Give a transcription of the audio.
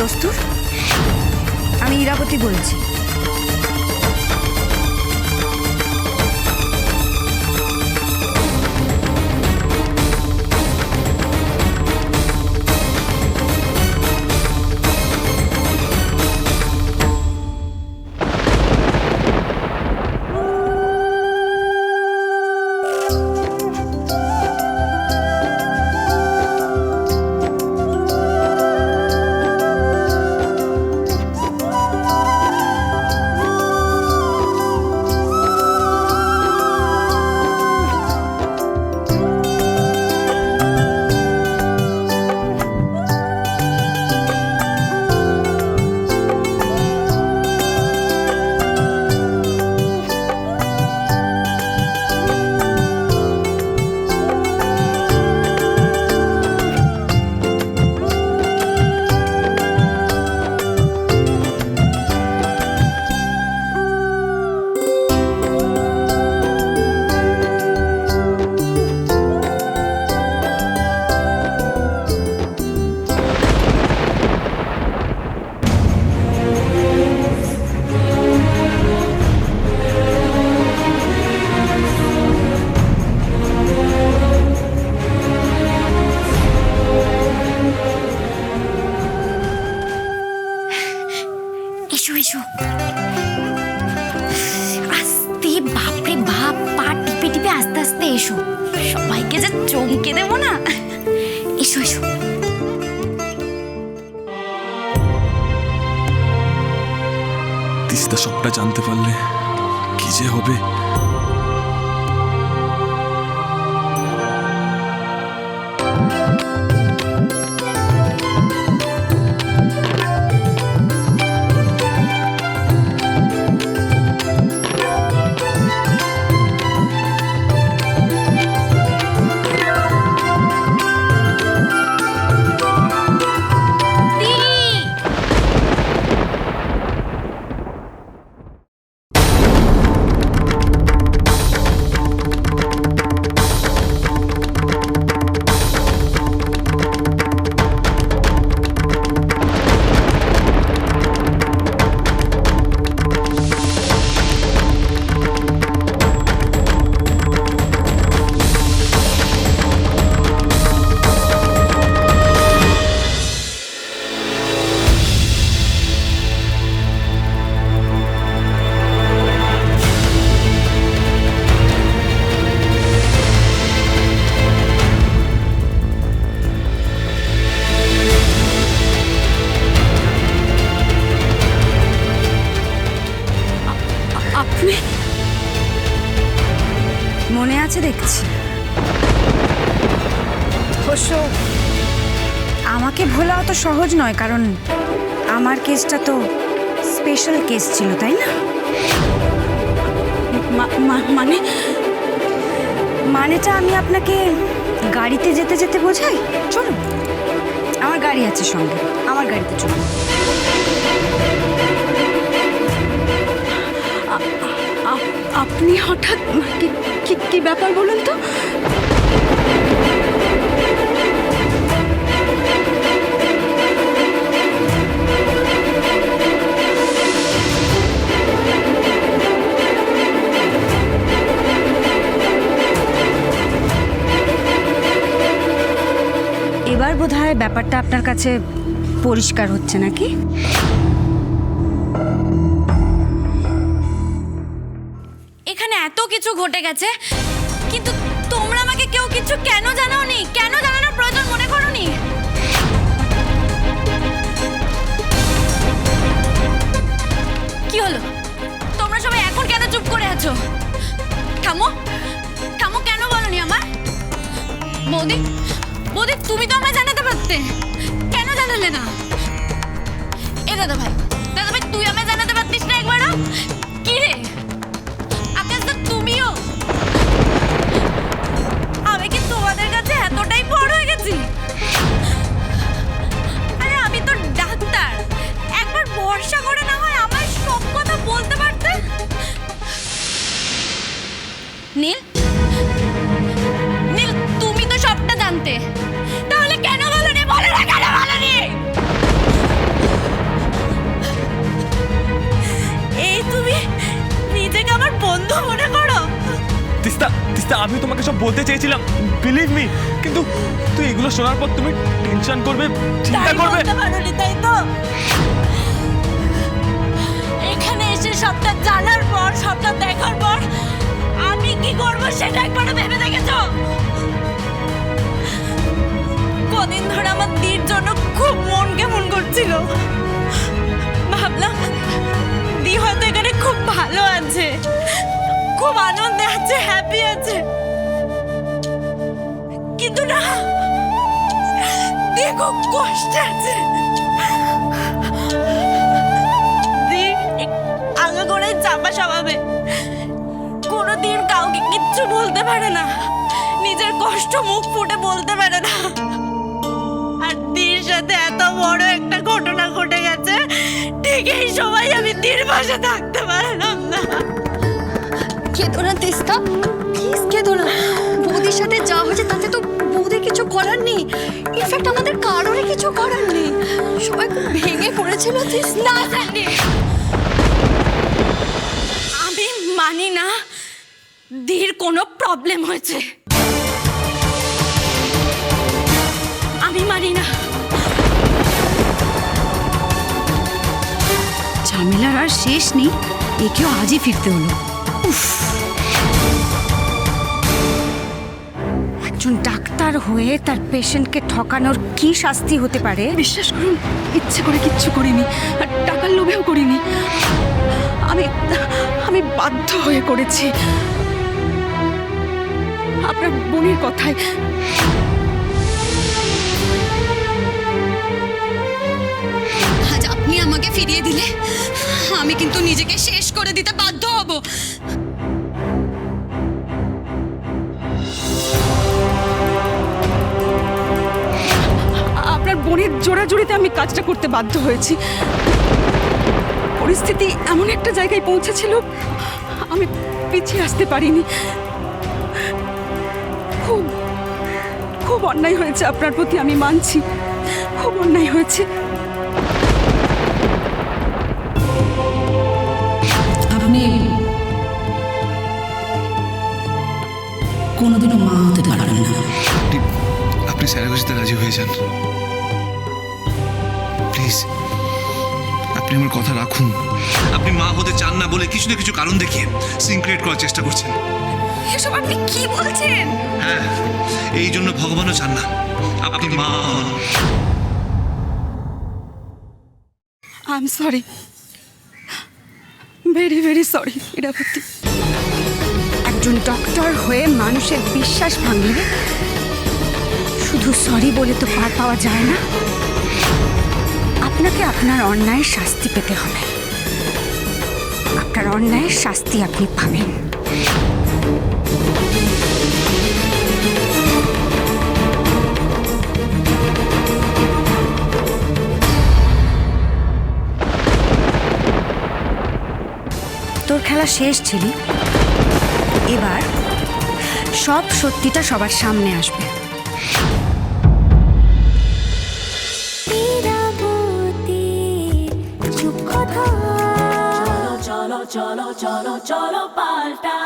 দস্তুর আমি ইরাবতী বলছি। যে হবে। দেখছি। অবশ্য আমাকে ভোলা অত সহজ নয়, কারণ আমার কেসটা তো স্পেশাল কেস ছিল, তাই না? মানে মানেটা আমি আপনাকে গাড়িতে যেতে যেতে বোঝাই? চলুন। আমার গাড়ি আছে সঙ্গে। আমার গাড়িতে চলুন। আপনি হঠাৎ কি ব্যাপার বলুন তো? এবার বোধহয় ব্যাপারটা আপনার কাছে পরিষ্কার হচ্ছে নাকি? এত কিছু ঘটে গেছে, কিন্তু তোমরা আমাকে কেউ কিছু কেন জানাওনি? কেন জানানোর প্রয়োজন মনে করনি? কি হলো? তোমরা সবাই এখন কেন চুপ করে আছো? থামো থামো কেন বলনি আমার বৌদি বৌদি, তুমি তো আমায় জানাতে পারতে। কেন জানালে না? এ দাদা ভাই দাদা ভাই তুই আমায় জানাতে পারতিস না একবারও? কি রে? তুমিও? আমি কি তোমাদের কাছে এতটাই বড় হয়ে গেছি? আরে আমি তো ডাক্তার। একবার ভরসা করে বিলিভ মি কিন্তু তুই এগুলো শোনার পর তুমি টেনশন করবে চিন্তা করবে। তাই তো? এখানে এসে সবটা জানার পর সবটা দেখার পর আমি কি করব সেটা একবার ভেবে দেখেছ? কদিন ধরে আমার দির জন্য খুব মন কেমন করছিল। ভাবলাম দি হয়তো এখানে খুব ভালো আছে খুব আনন্দে আছে হ্যাপি আছে। কিন্তু না। দি খুব কষ্টে আছে। আগে করে চাপা স্বভাবে। কোনোদিন কাউকে কিচ্ছু বলতে পারে না। নিজের কষ্ট মুখ ফুটে বলতে পারে না। আর দির সাথে এত বড় একটা ঘটনা ঘটে গেছে ঠিক এই সময় আমি দির পাশে থাকতে পারলাম না। কেঁদো তিস্তা। প্লিজ কেঁদো না। বৌদির সাথে যা হয়েছে তাতে তো বৌদির কিছু করার নেই। ইনফ্যাক্ট আমাদের কারোরই কিছু করার নেই। সবাই খুব ভেঙে পড়েছিল না জানি। আমি মানি না দির কোনো প্রবলেম হয়েছে। আমি মানি না। ঝামেলার আর শেষ নেই। একেও আজই ফিরতে হলো। উফ। একজন ডাক্তার হয়ে তার পেশেন্টকে ঠকানোর কি শাস্তি হতে পারে? বিশ্বাস করুন, ইচ্ছে করে কিচ্ছু করিনি, আর টাকার লোভেও করিনি। আমি আমি বাধ্য হয়ে করেছি। আপনার বোনের কথায়। আজ আপনি আমাকে ফিরিয়ে দিলে, আমি কিন্তু নিজেকে শেষ করে দিতে বাধ্য হব। জোড়াজুড়িতে আমি কাজটা করতে বাধ্য হয়েছি। পরিস্থিতি এমন একটা জায়গায় পৌঁছেছিল আমি পিছিয়ে আসতে পারিনি। খুব খুব অন্যায় হয়েছে আপনার প্রতি আমি মানছি। খুব অন্যায় হয়েছে। আপনি কোনোদিনও মা হতে পারবেন না। আপনি আপনি স্যারাগোজিতে রাজি হয়ে যান। প্লিজ আপনি আমার কথা রাখুন। আপনি মা হতে চান না বলে কিছু না কিছু কারণ দেখিয়ে সিন ক্রিয়েট করার চেষ্টা করছেন। এসব আপনি কি বলছেন? হ্যাঁ এই জন্য ভগবানও চান না। আপনি মা। I am sorry very very sorry Irabati একজন ডক্টর হয়ে মানুষের বিশ্বাস ভাঙলে শুধু সরি বলে তো পার পাওয়া যায় না। আপনাকে আপনার অন্যায়ের শাস্তি পেতে হবে। আপনার অন্যায়ের শাস্তি আপনি পাবেন। তোর খেলা শেষ, ছিলি। এবার সব সত্যিটা সবার সামনে আসবে। চলো চলো চলো পাল্টা।